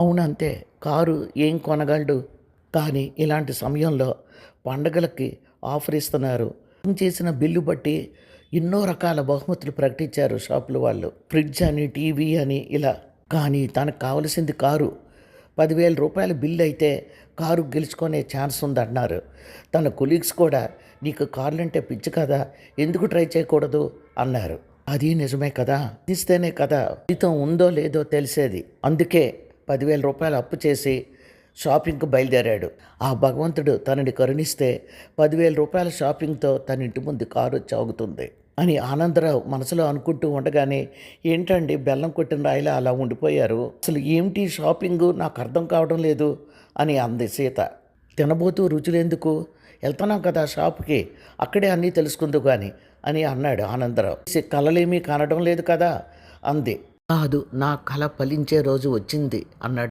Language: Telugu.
అవునంతే కారు ఏం కొనగలడు. కానీ ఇలాంటి సమయంలో పండగలకి ఆఫర్ ఇస్తున్నారు. చేసిన బిల్లు బట్టి ఎన్నో రకాల బహుమతులు ప్రకటించారు షాపుల వాళ్ళు. ఫ్రిడ్జ్ అని టీవీ అని ఇలా. కానీ తనకు కావలసింది కారు. పదివేల రూపాయల బిల్లు అయితే కారు గెలుచుకునే ఛాన్స్ ఉందన్నారు. తన కొలీగ్స్ కూడా నీకు కార్లు అంటే పిచ్చి కదా ఎందుకు ట్రై చేయకూడదు? అన్నారు. అది నిజమే కదా ఇస్తేనే కదా ఫలితం ఉందో లేదో తెలిసేది. అందుకే పదివేల రూపాయలు అప్పు చేసి షాపింగ్కు బయలుదేరాడు. ఆ భగవంతుడు తనని కరుణిస్తే పదివేల రూపాయల షాపింగ్తో తన ఇంటి ముందు కారు చాగుతుంది అని ఆనందరావు మనసులో అనుకుంటూ ఉండగానే ఏంటండి బెల్లం కొట్టిన రాయిలా అలా ఉండిపోయారు? అసలు ఏమిటి షాపింగ్? నాకు అర్థం కావడం లేదు అని అంది సీత. తినబోతూ రుచులెందుకు? వెళ్తున్నాం కదా షాప్కి. అక్కడే అన్నీ తెలుసుకుందు కానీ అని అన్నాడు ఆనందరావు. "సి- కలలేమీ కనడం లేదు కదా అంది. కాదు నా కళ ఫలించే రోజు వచ్చింది అన్నాడు.